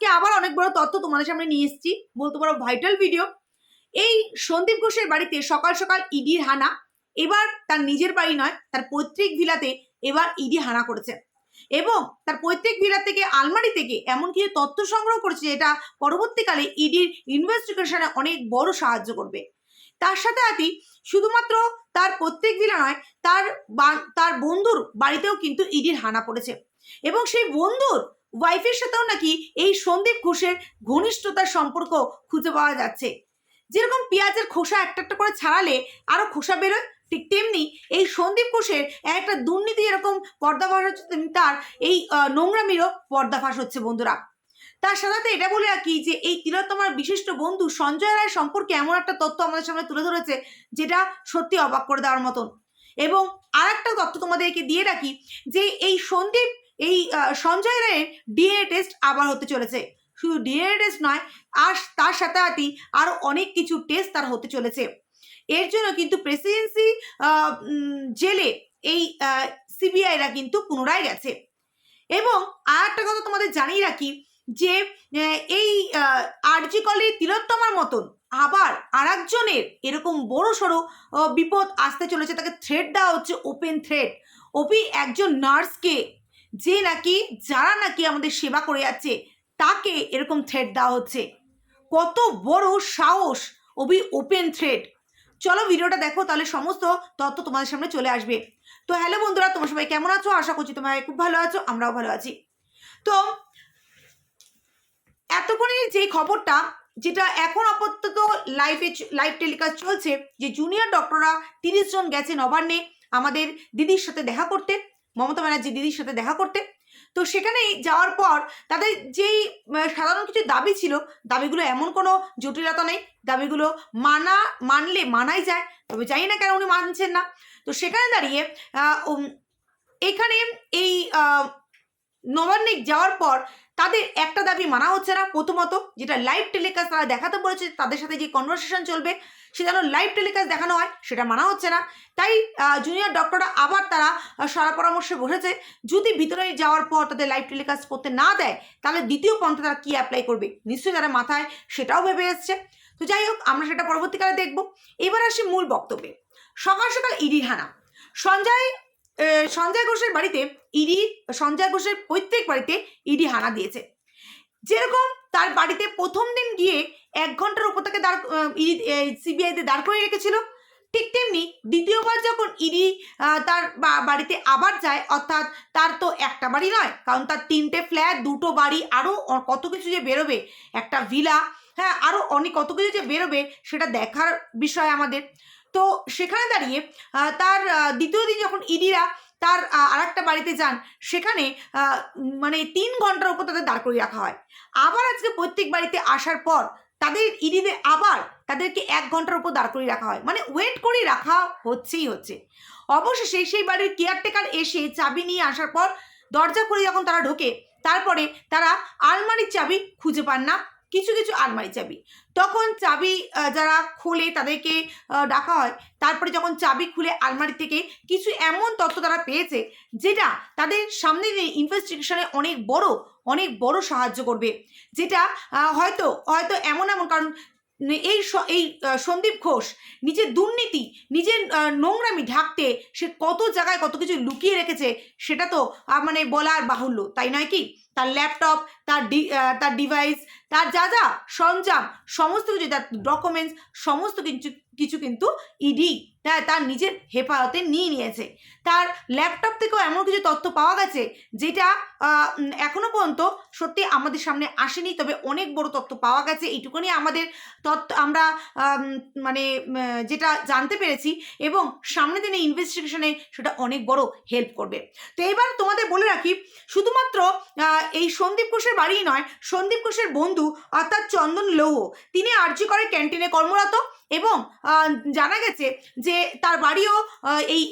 আজকে আবার অনেক বড় তথ্য তোমাদের সামনে নিয়ে এসেছি। বলতে পারো ভাইটাল ভিডিও এই সন্দীপ ঘোষের বাড়িতে সকাল সকাল ইডির হানা, এবার তার নিজের বাড়ি নয়, তার পৈতৃক ভিলাতে এবার ইডি হানা করেছে। এবং তার পৈতৃক ভিলা থেকে আলমারি থেকে এমন কিছু তথ্য সংগ্রহ করেছে যেটা পরবর্তীকালে ইডির ইনভেস্টিগেশনে অনেক বড় সাহায্য করবে। তার সাথে সাথে শুধুমাত্র তার প্রত্যেক ভিলা নয়, তার তার বন্ধুর বাড়িতেও কিন্তু ইডির হানা পড়েছে। এবং সেই বন্ধুর ওয়াইফের সাথেও নাকি এই সন্দীপ ঘোষের ঘনিষ্ঠতার সম্পর্ক খুঁজে পাওয়া যাচ্ছে। যেরকম পেঁয়াজের খোসা একটা একটা করে ছাড়ালে আরও খোসা বেরোয়, ঠিক তেমনি এই সন্দীপ ঘোষের একটা দুর্নীতি এরকম পর্দাফাশ হচ্ছে, তেমনি তার এই নোংরামিরও পর্দাফাশ হচ্ছে বন্ধুরা। তার সাথে এটা বলে রাখি যে এই তিলোত্তমার বিশিষ্ট বন্ধু সঞ্জয় রায় সম্পর্কে এমন একটা তথ্য আমাদের সামনে তুলে ধরেছে, যেটা সত্যি অবাক করে দেওয়ার মতন। এবং আর একটা তথ্য তোমাদেরকে দিয়ে রাখি যে এই সন্দীপ এই সঞ্জয় রায়ের ডিএ টেস্ট আবার হতে চলেছে। শুধু ডিএনএ টেস্ট নয়, আর তার সাথে আরও অনেক কিছু টেস্ট তার হতে চলেছে। এর জন্য কিন্তু প্রেসিডেন্সি জেলে এই সিবিআইরা কিন্তু পুনরায় গেছে। এবং আর একটা কথা তোমাদের জানিয়ে রাখি, যে এই আরজি কলের তিলোত্তমার মতন আবার আর একজনের এরকম বড় সড়ো বিপদ আসতে চলেছে, তাকে থ্রেড দেওয়া হচ্ছে ওপেন থ্রেড ওপি একজন নার্সকে যে নাকি, যারা নাকি আমাদের সেবা করে যাচ্ছে, তাকে এরকম থ্রেড দেওয়া হচ্ছে। কত বড় সাহস ওবি ওপেন থ্রেড চলো ভিডিওটা দেখো, তাহলে সমস্ত তথ্য তোমাদের সামনে চলে আসবে। তো হ্যালো বন্ধুরা, তোমার সবাই কেমন আছো? আশা করছি তোমরা খুব ভালো আছো, আমরাও ভালো আছি। তো, এতক্ষণে যে খবরটা, যেটা এখন আপাতত লাইভে লাইভ টেলিকাস্ট চলছে, যে জুনিয়র ডক্টররা তিরিশ জন গেছে নবান্নে আমাদের দিদির সাথে দেখা করতে। মমতা ব্যানার্জি দিদির সাথে দেখা করতে। তো সেখানে যাওয়ার পর তাদের যেই সাধারণ কিছু দাবি ছিল, দাবিগুলো এমন কোনো জটিলতা নেই। দাবিগুলো মানা, মানলে মানাই যায়, তবে জানি না কেন উনি মানছেন না। তো সেখানে দাঁড়িয়ে এখানে এই নবান্নিক নবান্নে যাওয়ার পর তাদের একটা দাবি মানা হচ্ছে না প্রথমত, যেটা লাইভ টেলিকাস্ট তারা দেখাতে বলেছে তাদের সাথে যে কনভারসেশন চলবে, সে যেন লাইভ টেলিকাস্ট দেখানো হয়, সেটা মানা হচ্ছে না। তাই জুনিয়র ডক্টররা আবার তারা সারা পরামর্শে বসেছে যদি ভিতরে যাওয়ার পর তাদের লাইভ টেলিকাস্ট করতে না দেয়, তাহলে দ্বিতীয় পন্থা তারা কী অ্যাপ্লাই করবে? নিশ্চয়ই তারা মাথায় সেটাও ভেবে এসছে। তো যাই হোক, আমরা সেটা পরবর্তীকালে দেখব। এবার আসি মূল বক্তব্যে। সকাল সকাল ইডির হানা। সঞ্জয় সঞ্জয় ঘোষের বাড়িতে ইডি, সঞ্জয় ঘোষের প্রত্যেক বাড়িতে ইডি হানা দিয়েছে। যেরকম তার বাড়িতে প্রথম দিন গিয়ে এক ঘণ্টার উপর তাকে দাঁড় সিবিআইতে দাঁড় করে রেখেছিল, ঠিক তেমনি দ্বিতীয়বার যখন ইডি তার বাড়িতে আবার যায়, অর্থাৎ তার তো একটা বাড়ি নয়, কারণ তার তিনটে ফ্ল্যাট, দুটো বাড়ি আরও কত কিছু যে বেরোবে, একটা ভিলা হ্যাঁ আরও অনেক কত কিছু যে বেরোবে, সেটা দেখার বিষয় আমাদের। তো সেখানে দাঁড়িয়ে তার দ্বিতীয় দিন যখন ইডিরা তার আর একটা বাড়িতে যান, সেখানে মানে তিন ঘণ্টার উপর তাদের দাঁড় করিয়ে রাখা হয়। আবার আজকে প্রত্যেক বাড়িতে আসার পর তাদের ইডিদের আবার তাদেরকে এক ঘণ্টার উপর দাঁড় করিয়ে রাখা হয়। মানে ওয়েট করে রাখা হচ্ছেই হচ্ছে। অবশেষে সেই বাড়ির কেয়ারটেকার এসে চাবি নিয়ে আসার পর দরজা খুলে যখন তারা ঢোকে, তারপরে তারা আলমারির চাবি খুঁজে পান না। কিছু কিছু আলমারি চাবি। তখন চাবি যারা খোলে তাদেরকে ডাকা হয়। তারপরে যখন চাবি খুলে আলমারি থেকে কিছু এমন তথ্য তারা পেয়েছে, যেটা তাদের সামনে ইনভেস্টিগেশনে অনেক বড় অনেক বড় সাহায্য করবে। যেটা হয়তো হয়তো এমন এমন, কারণ এই এই সন্দীপ ঘোষ নিজের দুর্নীতি, নিজের নোংরামি ঢাকতে সে কত জায়গায় কত কিছু লুকিয়ে রেখেছে, সেটা তো মানে বলার বাহুল্য, তাই নয় কি? তার ল্যাপটপ তার ডি তার ডিভাইস তার যা যা, সরঞ্জাম, সমস্ত কিছু, তার ডকুমেন্টস সমস্ত কিছু কিছু কিন্তু ইডি হ্যাঁ তার নিজের হেফাজতে নিয়ে নিয়েছে। তার ল্যাপটপ থেকেও এমন কিছু তথ্য পাওয়া গেছে, যেটা এখনও পর্যন্ত সত্যি আমাদের সামনে আসেনি, তবে অনেক বড় তথ্য পাওয়া গেছে। এইটুকুনি আমাদের তথ্য, আমরা মানে যেটা জানতে পেরেছি এবং সামনে দিনে ইনভেস্টিগেশনে সেটা অনেক বড় হেল্প করবে। তো এবার তোমাদের বলে রাখি, শুধুমাত্র এই সন্দীপ ঘোষের বাড়িই নয়, সন্দীপ ঘোষের বন্ধু অর্থাৎ চন্দন লৌহ, তিনি আর্জি করে ক্যান্টিনে কর্মরত। এবং জানা গেছে যে তার বাড়িও এই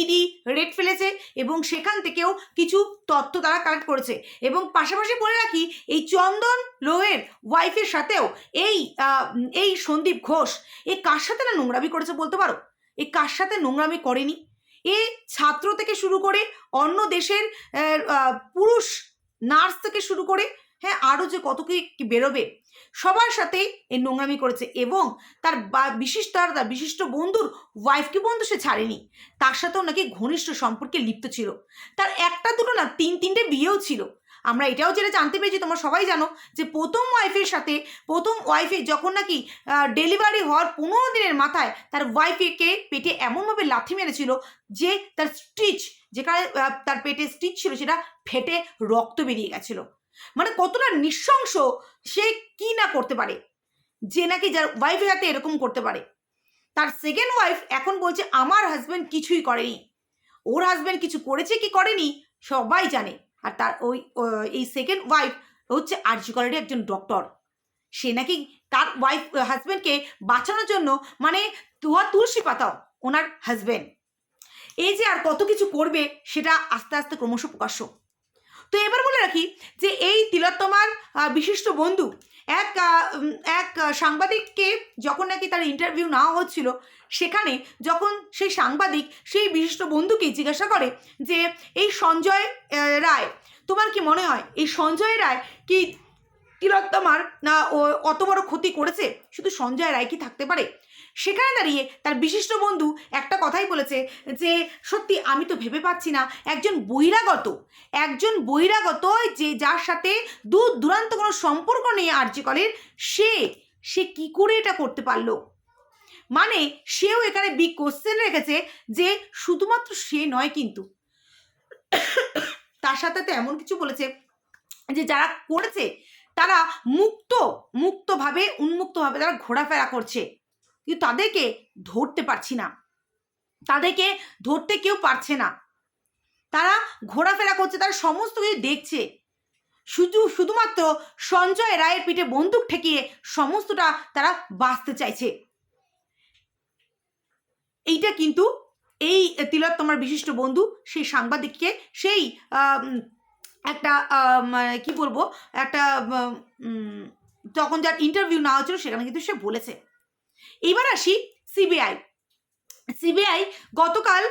ইডি রেড ফেলেছে এবং সেখান থেকেও কিছু তথ্য তারা কালেক্ট করেছে। এবং পাশাপাশি বলে রাখি, এই চন্দন লোহের ওয়াইফের সাথেও এই এই সন্দীপ ঘোষ, এ কার সাথে না নোংরামি করেছে বলতে পারো? এ কার সাথে নোংরামি করেনি? এ ছাত্র থেকে শুরু করে অন্য দেশের পুরুষ নার্স থেকে শুরু করে হ্যাঁ আরও যে কত কি বেরোবে। সবার সাথে এই নোংরামি করেছে এবং তার বিশিষ্ট, তার তার বিশিষ্ট বন্ধুর ওয়াইফকে বন্ধু সে ছাড়েনি। তার সাথেও নাকি ঘনিষ্ঠ সম্পর্কে লিপ্ত ছিল। তার একটা দুটো না, তিন, তিনটে বিয়েও ছিল। আমরা এটাও যেটা জানতে পেরেছি, তোমরা সবাই জানো যে প্রথম ওয়াইফের সাথে, প্রথম ওয়াইফে যখন নাকি ডেলিভারি হওয়ার পনেরো দিনের মাথায় তার ওয়াইফকে পেটে এমনভাবে লাথি মেরেছিল যে তার স্টিচ যেখানে তার পেটে স্টিচ ছিল সেটা ফেটে রক্ত বেরিয়ে গেছিল। মানে কতটা নৃশংস সে কি না করতে পারে? যে নাকি যার ওয়াইফের হাতে এরকম করতে পারে। তার সেকেন্ড ওয়াইফ এখন বলছে, আমার হাজব্যান্ড কিছুই করেনি। ওর হাজব্যান্ড কিছু করেছে কি করেনি? সবাই জানে। আর তার ওই এই সেকেন্ড ওয়াইফ হচ্ছে আরজি কলেজের একজন ডক্টর সে নাকি তার ওয়াইফ হাজব্যান্ডকে বাঁচানোর জন্য মানে তুয়া তুলসী পাতাও ওনার হাজব্যান্ড এই যে আর কত কিছু করবে, সেটা আস্তে আস্তে ক্রমশ প্রকাশ্য। তো এবার বলে রাখি যে এই তিলোত্তমার বিশিষ্ট বন্ধু। এক এক সাংবাদিককে যখন নাকি তার ইন্টারভিউ নেওয়া হচ্ছিল, সেখানে যখন সেই সাংবাদিক সেই বিশিষ্ট বন্ধুকে জিজ্ঞাসা করে যে, এই সঞ্জয় রায়, তোমার কি মনে হয়? এই সঞ্জয় রায় কি তিলোত্তমার অত বড় ক্ষতি করেছে? শুধু সঞ্জয় রায় কি থাকতে পারে? সেখানে দাঁড়িয়ে তার বিশিষ্ট বন্ধু একটা কথাই বলেছে যে, সত্যি আমি তো ভেবে পাচ্ছি না, একজন বহিরাগত একজন বহিরাগত যে যার সাথে দূর দূরান্ত কোনো সম্পর্ক নেই আর্যিকলের সে সে কি করে এটা করতে পারল? মানে সেও এখানে বিগ কোশ্চেন রেখেছে যে, শুধুমাত্র সে নয় কিন্তু, তার সাথে তো এমন কিছু বলেছে যে, যারা করেছে, তারা মুক্ত, মুক্তভাবে, উন্মুক্তভাবে তারা ঘোরাফেরা করছে। কিন্তু তাদেরকে ধরতে পারছি না। তাদেরকে ধরতে কেউ পারছে না। তারা ঘোরাফেরা করছে, তারা সমস্ত কিছু দেখছে। শুধু, শুধুমাত্র সঞ্জয় রায়ের পিঠে বন্দুক ঠেকিয়ে সমস্তটা তারা বাঁচতে চাইছে। এইটা কিন্তু এই তিলোত্তমার বিশিষ্ট বন্ধু, সেই সাংবাদিককে, সেই একটা কি বলব, একটা তখন যার ইন্টারভিউ নেওয়া হচ্ছিল সেখানে কিন্তু সে বলেছে। এবার আসি সিবিআই সিবিআই গতকাল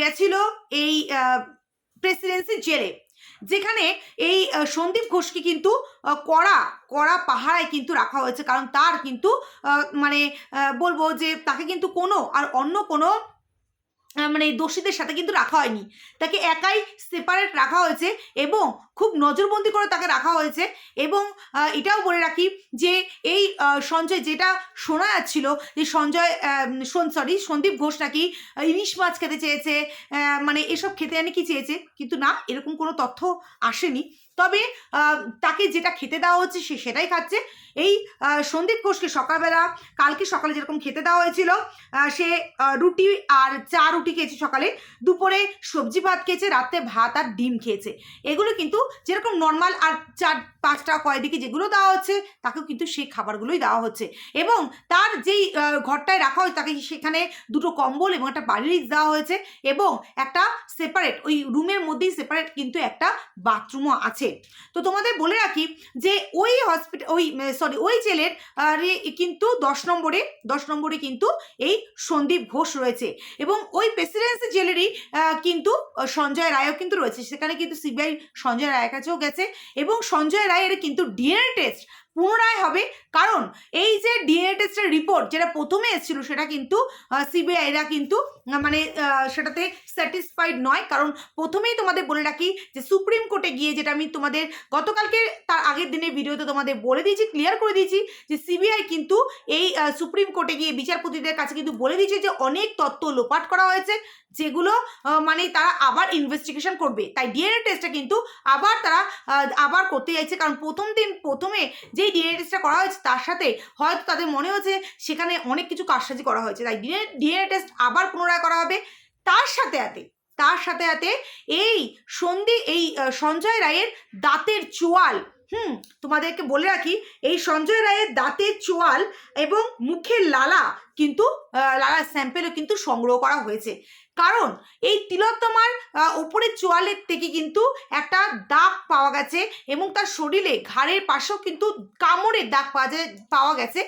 গেছিল এই প্রেসিডেন্সির জেলে, যেখানে এই সন্দীপ ঘোষকে কিন্তু কড়া কড়া পাহারায় কিন্তু রাখা হয়েছে। কারণ তার কিন্তু মানে বলব যে তাকে কিন্তু কোনো আর অন্য কোনো মানে দোষীদের সাথে কিন্তু রাখা হয়নি। তাকে একাই সেপারেট রাখা হয়েছে এবং খুব নজরবন্দি করে তাকে রাখা হয়েছে এবং এটাও বলে রাখি যে এই সঞ্জয় যেটা শোনা যাচ্ছিল যে সঞ্জয় সরি সন্দীপ ঘোষ নাকি ইলিশ মাছ খেতে চেয়েছে মানে এসব খেতে আনে কি চেয়েছে, কিন্তু না, এরকম কোনো তথ্য আসেনি। তবে তাকে যেটা খেতে দেওয়া হচ্ছে সে সেটাই খাচ্ছে। এই সন্দীপ ঘোষকে সকালবেলা, কালকে সকালে যেরকম খেতে দেওয়া হয়েছিল সে রুটি আর চা রুটি খেয়েছে সকালে, দুপুরে সবজি ভাত খেয়েছে রাতে ভাত আর ডিম খেয়েছে। এগুলো কিন্তু যেরকম নর্মাল আর চার, পাঁচটা কয়দিকে যেগুলো দেওয়া হচ্ছে, তাকেও কিন্তু সেই খাবারগুলোই দেওয়া হচ্ছে। এবং তার যেই ঘরটায় রাখা হয়েছে, তাকে সেখানে দুটো কম্বল এবং একটা বাড়ির দেওয়া হয়েছে এবং একটা সেপারেট ওই রুমের মধ্যেই সেপারেট কিন্তু একটা বাথরুমও আছে। তো তোমাদের বলে রাখি যে ওই হসপিটাল ওই সরি ওই জেলের কিন্তু দশ নম্বরে দশ নম্বরে কিন্তু এই সন্দীপ ঘোষ রয়েছে। এবং ওই প্রেসিডেন্সি জেলেরই কিন্তু সঞ্জয় রায়ও কিন্তু রয়েছে। সেখানে কিন্তু সিবিআই সঞ্জয় রায়ের কাছেও গেছে। এবং সঞ্জয় রায়ের কিন্তু ডিএনএ টেস্ট পুনরায় হবে। কারণ এই যে ডিএনএ টেস্টের রিপোর্ট যেটা প্রথমে এসেছিল, সেটা কিন্তু সিবিআইরা কিন্তু মানে সেটাতে স্যাটিসফাইড নয়। কারণ প্রথমেই তোমাদের বলে রাখি যে সুপ্রিম কোর্টে গিয়ে যেটা আমি তোমাদের গতকালকে তার আগের দিনের ভিডিওতে তোমাদের বলে দিয়েছি ক্লিয়ার করে দিয়েছি যে সিবিআই কিন্তু এই সুপ্রিম কোর্টে গিয়ে বিচারপতিদের কাছে কিন্তু বলে দিয়েছে যে অনেক তথ্য লোপাট করা হয়েছে, যেগুলো মানে তারা আবার ইনভেস্টিগেশন করবে। তাই ডিএনএ টেস্টটা কিন্তু আবার তারা আবার করতে চাইছে। কারণ প্রথম দিন, প্রথমে যেই ডিএনএ টেস্টটা করা হয়েছে, তার সাথে হয়তো তাদের মনে হয়েছে সেখানে অনেক কিছু কারসাজি করা হয়েছে। তাই ডিএনএ ডিএনএ টেস্ট আবার পুনরায় করা হবে। তার সাথে আতে তার সাথে সাথে এই সন্ধি, এই সঞ্জয় রায়ের দাঁতের চোয়াল হুম, তোমাদেরকে বলে রাখি, এই সঞ্জয় রায়ের দাঁতের চোয়াল এবং মুখের লালা কিন্তু লালা স্যাম্পেলও কিন্তু সংগ্রহ করা হয়েছে। কারণ এই তিলোত্তমার ওপরের চোয়ালের থেকে কিন্তু একটা দাগ পাওয়া গেছে এবং তার শরীরে ঘাড়ের পাশেও কিন্তু কামড়ের দাগ পাওয়া যায়, পাওয়া গেছে।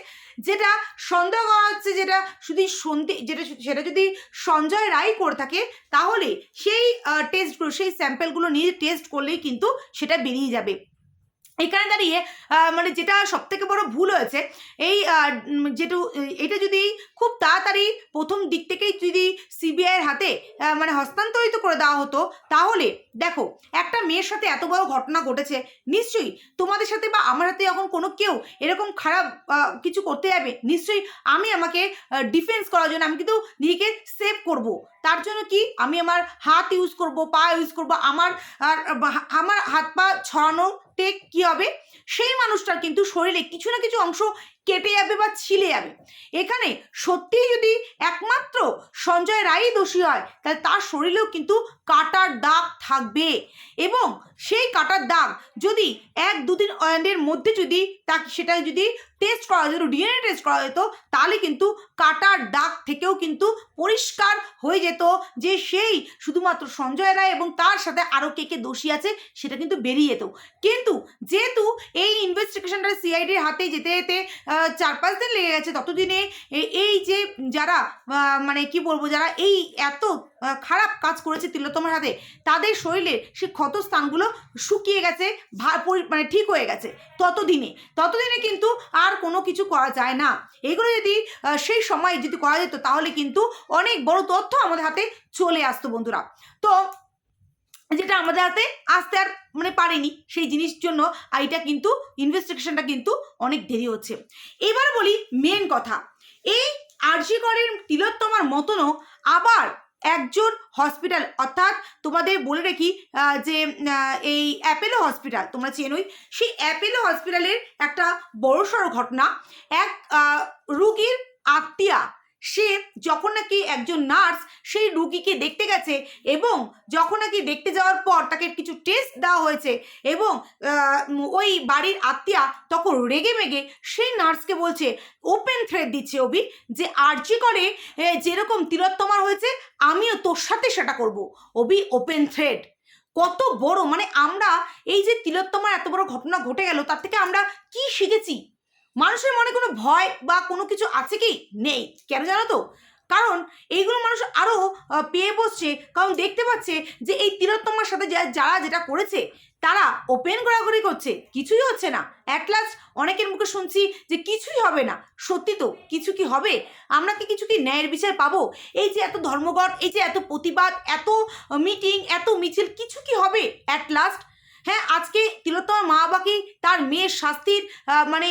যেটা সন্দেহ করা হচ্ছে যেটা শুধু সন্ধি, যেটা সেটা যদি সঞ্জয় রায় করে থাকে, তাহলে সেই টেস্টগুলো সেই স্যাম্পেলগুলো নিয়ে টেস্ট করলেই কিন্তু সেটা বেরিয়ে যাবে। এখানে দাঁড়িয়ে মানে যেটা সব থেকে বড় ভুল হয়েছে, এই যেটু এটা যদি খুব তাড়াতাড়ি প্রথম দিক থেকেই যদি সিবিআইয়ের হাতে মানে হস্তান্তরিত করে দেওয়া হতো, তাহলে দেখো, একটা মেয়ের সাথে এত বড় ঘটনা ঘটেছে, নিশ্চয়ই তোমাদের সাথে বা আমার হাতে যখন কোনো কেউ এরকম খারাপ কিছু করতে যাবে, নিশ্চয়ই আমি আমাকে ডিফেন্স করার জন্য আমি কিন্তু নিজেকে সেভ করব। তার জন্য কি? আমি আমার হাত ইউজ করব, পা ইউজ করব, আমার আমার হাত পা ছড়ানো টেক কি হবে? সেই মানুষটার কিন্তু শরীরে কিছু না কিছু অংশ কেটে যাবে বা ছিলে যাবে। এখানে সত্যিই যদি একমাত্র সঞ্জয় রায়ই দোষী হয়, তাহলে তার শরীরেও কিন্তু কাটার দাগ থাকবে। এবং সেই কাটার দাগ যদি এক দুদিন এর মধ্যে যদি তাকে সেটা যদি টেস্ট করা যেত ডিএনএ টেস্ট করা যেত তাহলে কিন্তু কাটার দাগ থেকেও কিন্তু পরিষ্কার হয়ে যেত যে সেই শুধুমাত্র সঞ্জয় রায় এবং তার সাথে আরও কে কে দোষী আছে, সেটা কিন্তু বেরিয়ে যেত। কিন্তু যেহেতু এই ইনভেস্টিগেশনটা সিআইডির হাতে যেতে যেতে চার পাঁচ দিন লেগে গেছে ততদিনে। এই যে যারা মানে কি বলব, যারা এই এত খারাপ কাজ করেছে তিলোত্তমার হাতে, তাদের শরীরের সে ক্ষত স্থানগুলো শুকিয়ে গেছে মানে ঠিক হয়ে গেছে ততদিনে। ততদিনে কিন্তু আর কোনো কিছু করা যায় না। এগুলো যদি সেই সময় যদি করা যেত, তাহলে কিন্তু অনেক বড় তথ্য আমাদের হাতে চলে আসতো বন্ধুরা। তো যেটা আমাদের হাতে আসতে আর মানে পারেনি। সেই জিনিস জন্য এইটা কিন্তু ইনভেস্টিগেশনটা কিন্তু অনেক দেরি হচ্ছে। এবার বলি মেন কথা। এই আরজিকরের তিলোত্তমার মতনও আবার একজন হসপিটাল অর্থাৎ তোমাদের বলে রাখি যে এই অ্যাপেলো হসপিটাল তোমরা চেনোই সেই অ্যাপেলো হসপিটালের একটা বড়সড় ঘটনা। এক রুগীর আত্মীয়া সে যখন নাকি একজন নার্স সেই রুগীকে দেখতে গেছে এবং যখন নাকি দেখতে যাওয়ার পর তাকে কিছু টেস্ট দেওয়া হয়েছে এবং ওই বাড়ির আত্মীয়া তখন রেগে মেগে সেই নার্সকে বলছে ওপেন থ্রেড দিচ্ছে অবি যে আর্জি করে যেরকম তিলোত্তমার হয়েছে, আমিও তোর সাথে সেটা করব। অবি ওপেন থ্রেড কত বড় মানে আমরা এই যে তিলোত্তমার এত বড় ঘটনা ঘটে গেল, তার থেকে আমরা কি শিখেছি? মানুষের মনে কোনো ভয় বা কোনো কিছু আছে কি? নেই। কেন জানো তো? কারণ এইগুলো মানুষ আরও পেয়ে বসছে। কারণ দেখতে পাচ্ছে যে এই তিলোত্তমার সাথে যারা যেটা করেছে, তারা ওপেন ঘোরাঘুরি করছে। কিছুই হচ্ছে না। অ্যাট লাস্ট অনেকের মুখে শুনছি যে কিছুই হবে না। সত্যি তো, কিছু কি হবে? আমরা কি কিছু কি ন্যায়ের বিচার পাবো? এই যে এত ধর্মঘট, এই যে এত প্রতিবাদ, এত মিটিং এত মিছিল, কিছু কি হবে? অ্যাট লাস্ট হ্যাঁ আজকে তিলোত্তমার মা বাবাকে তার মেয়ের শাস্তির মানে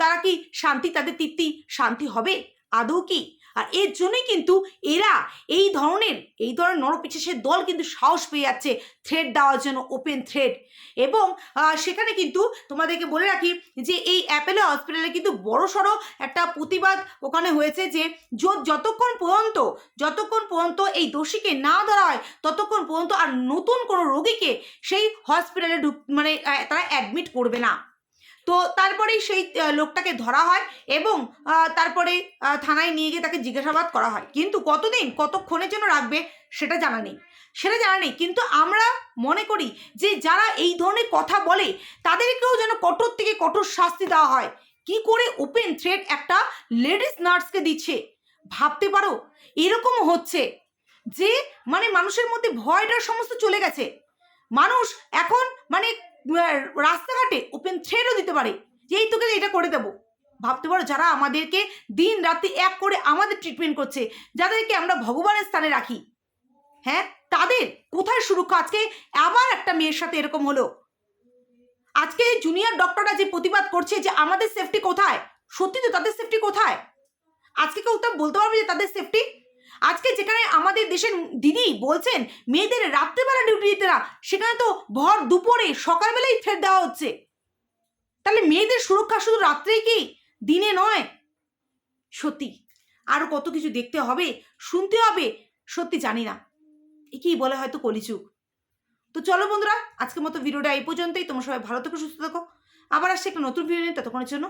তারা কি শান্তি, তাদের তৃপ্তি শান্তি হবে? আদৌ কি? আর এর জন্যই কিন্তু এরা এই ধরনের এই ধরনের নরপিচাসের দল কিন্তু সাহস পেয়ে যাচ্ছে থ্রেড দেওয়ার জন্য ওপেন থ্রেড এবং সেখানে কিন্তু তোমাদেরকে বলে রাখি যে এই অ্যাপেলো হসপিটালে কিন্তু বড় সড়ো একটা প্রতিবাদ ওখানে হয়েছে যে যতক্ষণ পর্যন্ত যতক্ষণ পর্যন্ত এই দোষীকে না ধরা হয়, ততক্ষণ পর্যন্ত আর নতুন কোনো রোগীকে সেই হসপিটালে মানে তারা অ্যাডমিট করবে না। তো তারপরেই সেই লোকটাকে ধরা হয় এবং তারপরে থানায় নিয়ে গিয়ে তাকে জিজ্ঞাসাবাদ করা হয়। কিন্তু কতদিন, কতক্ষণের জন্য রাখবে সেটা জানা নেই। সেটা জানা নেই। কিন্তু আমরা মনে করি যে যারা এই ধরনের কথা বলে, তাদেরকেও যেন কঠোর থেকে কঠোর শাস্তি দেওয়া হয়। কি করে ওপেন থ্রেড একটা লেডিস নার্সকে দিচ্ছে? ভাবতে পারো? এরকম হচ্ছে যে মানে মানুষের মধ্যে ভয়টার সমস্ত চলে গেছে। মানুষ এখন মানে রাস্তাঘাটে ওপেন থ্রেডও দিতে পারে। যে এই তোকে এটা করে দেবো। ভাবতে পারো যারা আমাদেরকে দিন রাতে এক করে আমাদের ট্রিটমেন্ট করছে, যাদেরকে আমরা ভগবানের স্থানে রাখি হ্যাঁ? তাদের কোথায় সুরক্ষা? আজকে আবার একটা মেয়ের সাথে এরকম হলো। আজকে জুনিয়র ডক্টররা যে প্রতিবাদ করছে যে আমাদের সেফটি কোথায়? সত্যি তো তাদের সেফটি কোথায়? আজকে কেউ তো বলতে পারবে যে তাদের সেফটি আজকে যেখানে আমাদের দেশের দিদি বলছেন, মেয়েদের রাত্রেবেলা ডিউটি দিতে না, সেখানে তো ভর দুপুরে, সকালবেলাই ফের দেওয়া হচ্ছে। তাহলে মেয়েদের সুরক্ষা শুধু রাত্রেই কি, দিনে নয়? সত্যি। আরও কত কিছু দেখতে হবে, শুনতে হবে, সত্যি জানি না। একেই বলে হয়তো কলিচুক তো চলো বন্ধুরা, আজকের মতো ভিডিওটা এই পর্যন্তই। তোমরা সবাই ভালো থেকো, সুস্থ থাকো। আবার আসছে একটা নতুন ভিডিও নিয়ে, ততক্ষণের জন্য